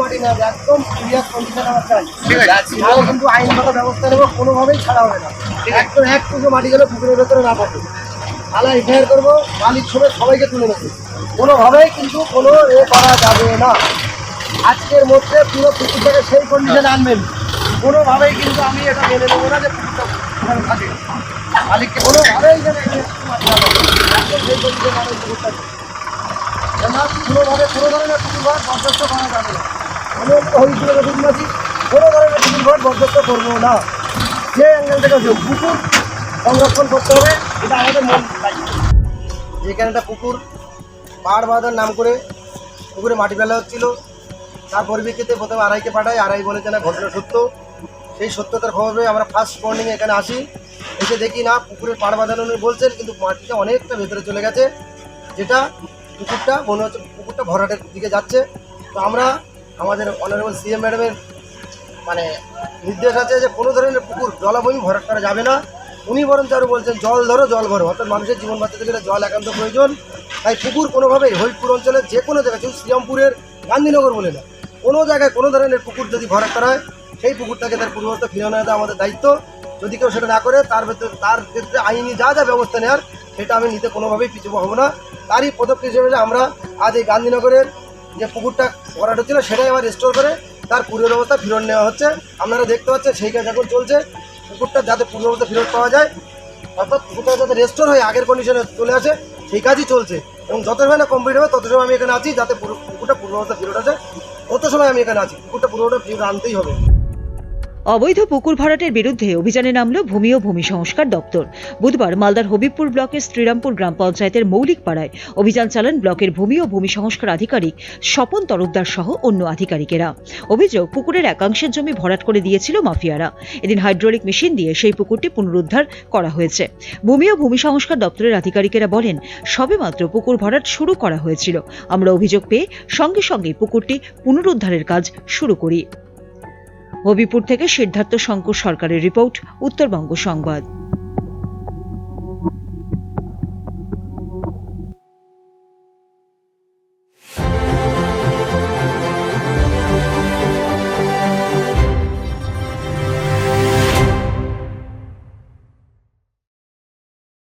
মাটি না একদম ব্যবস্থা কোনোভাবেই ছাড়া না একদম এক মাটি গেলে করব সবাইকে তুলে নেব কোনোভাবেই কিন্তু কোনো এ করা যাবে না আজকের মধ্যে পুরো পুকুরটাকে সেই কন্ডিশনে আনবেন কোনোভাবেই কিন্তু আমি এটা মেনে নেব না যে পুকুরটা থাকে মালিককে কোনোভাবেই যেন এখানে একটু মাটি না থাকে। একদম সেই কন্ডিশনে আনবেন পুকুরটাকে না কোনোভাবে কোনো ধরনের পুকুর ঘর কোনো ধরনের পুকুর সংরক্ষণ করতে হবে, এটা আমাদের মন যেখানে একটা পুকুর, পাহাড় বাঁধার নাম করে পুকুরে মাটি ফেলা হচ্ছিল, তার পরিপ্রেক্ষিতে প্রথমে আড়াইকে পাঠাই, আড়াই বলেছে না ঘটনা সত্য। সেই সত্যতার খবরে আমরা ফার্স্ট মর্নিং এখানে আসি। এসে দেখি, না, পুকুরের পাড় বাঁধানো বলছেন, কিন্তু মাটিটা অনেকটা ভেতরে চলে গেছে। যেটা পুকুরটা মনে হচ্ছে পুকুরটা ভরাটের দিকে যাচ্ছে। তো আমরা আমাদের অনারেবল সিএম ম্যাডামের মানে নির্দেশ আছে যে কোনো ধরনের পুকুর, জলাভূমি ভরাট করা যাবে না। উনি বরঞ্চ আরও বলছেন, জল ধরো, জল ভরো। অর্থাৎ মানুষের জীবন বাঁচাতে গেলে জল একান্ত প্রয়োজন, তাই পুকুর কোনোভাবেই হরিপুর অঞ্চলের যে কোনো জায়গায়, শুধু শ্রীরামপুরের গান্ধীনগর বলে না, কোনো জায়গায় কোনো ধরনের পুকুর যদি ভরাট করা হয়, সেই পুকুরটাকে তার পূর্ববর্তী ফিরিয়ে আনা দেওয়া আমাদের দায়িত্ব। যদি কেউ সেটা না করে, তার ভেতরে, তার ক্ষেত্রে আইনি যা যা ব্যবস্থা নেওয়ার, সেটা আমি নিতে কোনোভাবেই পিছু হব না। তারই পদক্ষেপ হিসেবে আমরা আজ এই গান্ধীনগরের যে পুকুরটা ভরাট ছিল, সেটাই আবার রেস্টোর করে তার পূর্বের অবস্থা ফেরত নেওয়া হচ্ছে। আপনারা দেখতে পাচ্ছেন সেই কাজ এখন চলছে, পুকুরটা যাতে পূর্ব অবস্থা ফেরত পাওয়া যায়, অর্থাৎ পুকুরটা যাতে রেস্টোর হয়ে আগের কন্ডিশনে চলে আসে, সেই কাজই চলছে। এবং যত সময় না কমপ্লিট হবে, তত সময় আমি এখানে আছি, যাতে পুকুরটা পূর্ব অবস্থা ফেরত আসে। তত সময় আমি এখানে আছি, পুকুরটা পূর্ব অবস্থা ফেরত আনতেই হবে। অবৈধ পুকুর ভরাটের বিরুদ্ধে অভিযানে নামল ভূমি ও ভূমি সংস্কার দপ্তর। বুধবার মালদার হবিবপুর ব্লকের শ্রীরামপুর গ্রাম পঞ্চায়েতের মৌলিক পাড়ায় অভিযান চালান ব্লকের ভূমি ও ভূমি সংস্কার আধিকারিক স্বপন তরফদার সহ অন্য আধিকারিকেরা। অভিযোগ, পুকুরের একাংশের জমি ভরাট করে দিয়েছিল মাফিয়ারা। এদিন হাইড্রোলিক মেশিন দিয়ে সেই পুকুরটি পুনরুদ্ধার করা হয়েছে। ভূমি ও ভূমি সংস্কার দপ্তরের আধিকারিকেরা বলেন সবেমাত্র পুকুর ভরাট শুরু করা হয়েছিল। আমরা অভিযোগ পেয়ে সঙ্গে সঙ্গে পুকুরটি পুনরুদ্ধারের কাজ শুরু করি। হবিপুর থেকে সিদ্ধার্থ শঙ্কর সরকারের রিপোর্ট উত্তরবঙ্গ সংবাদ।